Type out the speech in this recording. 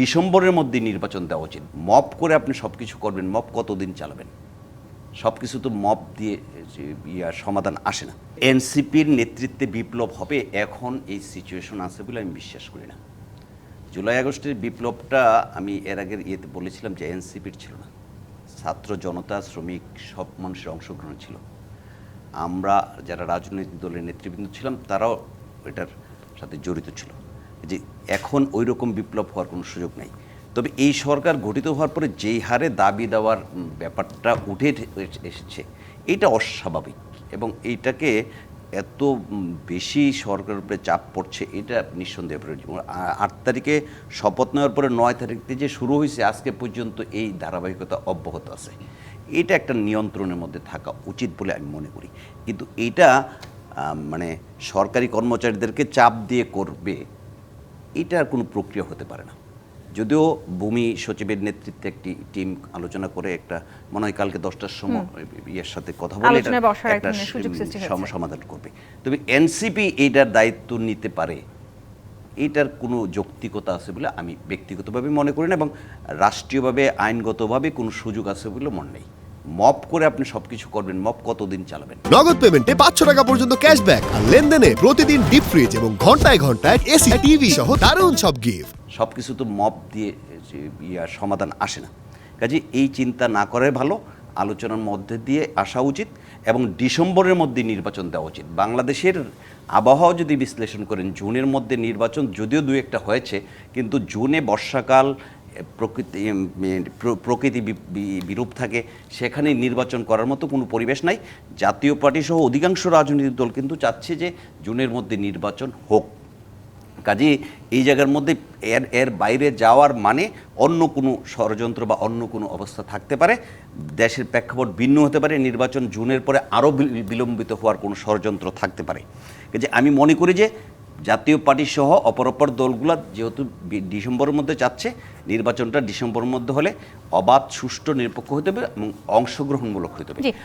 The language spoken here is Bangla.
ডিসেম্বরের মধ্যে নির্বাচন দেওয়া উচিত। মপ করে আপনি সব কিছু করবেন, মপ কতদিন চালাবেন? সব কিছু তো মপ দিয়ে ইয়ার সমাধান আসে না। এনসিপির নেতৃত্বে বিপ্লব হবে, এখন এই সিচুয়েশন আছে বলে আমি বিশ্বাস করি না। জুলাই আগস্টের বিপ্লবটা আমি এর আগের ইয়েতে বলেছিলাম যে এনসিপির ছিল না। ছাত্র জনতা, শ্রমিক, সব মানুষের অংশগ্রহণ ছিল। আমরা যারা রাজনৈতিক দলের নেতৃবৃন্দ ছিলাম, তারাও এটার সাথে জড়িত ছিল। যে এখন ওই রকম বিপ্লব হওয়ার কোনো সুযোগ নেই। তবে এই সরকার গঠিত হওয়ার পরে যেই হারে দাবি দেওয়ার ব্যাপারটা উঠে এসেছে, এটা অস্বাভাবিক এবং এইটাকে এত বেশি সরকারের উপরে চাপ পড়ছে, এটা নিঃসন্দেহে প্রয়োজন। আট তারিখে শপথ নেওয়ার পরে নয় তারিখ থেকে যে শুরু হয়েছে, আজকে পর্যন্ত এই ধারাবাহিকতা অব্যাহত আছে। এটা একটা নিয়ন্ত্রণের মধ্যে থাকা উচিত বলে আমি মনে করি। কিন্তু এটা মানে সরকারি কর্মচারীদেরকে চাপ দিয়ে করবে এটার কোনো প্রক্রিয়া হতে পারে না। যদিও ভূমি সচিবের নেতৃত্বে একটি টিম আলোচনা করে একটা মনে হয় কালকে দশটার সময় ইয়ের সাথে কথা বলে একটা সমাধান করবে। তবে এনসিপি এইটার দায়িত্ব নিতে পারে এটার কোনো যৌক্তিকতা আছে বলে আমি ব্যক্তিগতভাবে মনে করি না এবং রাষ্ট্রীয়ভাবে আইনগতভাবে কোনো সুযোগ আছে বলে মনে নেই। মপ করে আপনি সবকিছু করবেন মপ কতদিন চালাবেন? নগদ পেমেন্টে পাঁচশো টাকা পর্যন্ত ক্যাশব্যাক আর লেনদেনে প্রতিদিন ডিপ ফ্রিজ এবং ঘন্টায় ঘন্টায় এসি টিভি সহ দারুণ সব গিফট। সব কিছু তো মপ দিয়ে সমাধান আসে না। কাজে এই চিন্তা না করাই ভালো আলোচনার মধ্যে দিয়ে আসা উচিত এবং ডিসেম্বরের মধ্যে নির্বাচন দেওয়া উচিত। বাংলাদেশের আবহাওয়া যদি বিশ্লেষণ করেন জুনের মধ্যে নির্বাচন যদিও দু একটা হয়েছে কিন্তু জুনে বর্ষাকাল প্রকৃতি প্রকৃতি বিরূপ থাকে সেখানে নির্বাচন করার মতো কোনো পরিবেশ নাই। জাতীয় পার্টি সহ অধিকাংশ রাজনৈতিক দল কিন্তু চাচ্ছে যে জুনের মধ্যে নির্বাচন হোক। কাজে এই জায়গার মধ্যে এর এর বাইরে যাওয়ার মানে অন্য কোনো ষড়যন্ত্র বা অন্য কোনো অবস্থা থাকতে পারে। দেশের প্রেক্ষাপট ভিন্ন হতে পারে, নির্বাচন জুনের পরে আরও বিলম্বিত হওয়ার কোনো ষড়যন্ত্র থাকতে পারে। কাজে আমি মনে করি যে জাতীয় পার্টি সহ অপর অপর দলগুলো যেহেতু ডিসেম্বরের মধ্যে চাচ্ছে নির্বাচনটা ডিসেম্বরের মধ্যে হলে অবাধ, সুষ্ঠু, নিরপেক্ষ হতে হবে এবং অংশগ্রহণমূলক হতে হবে।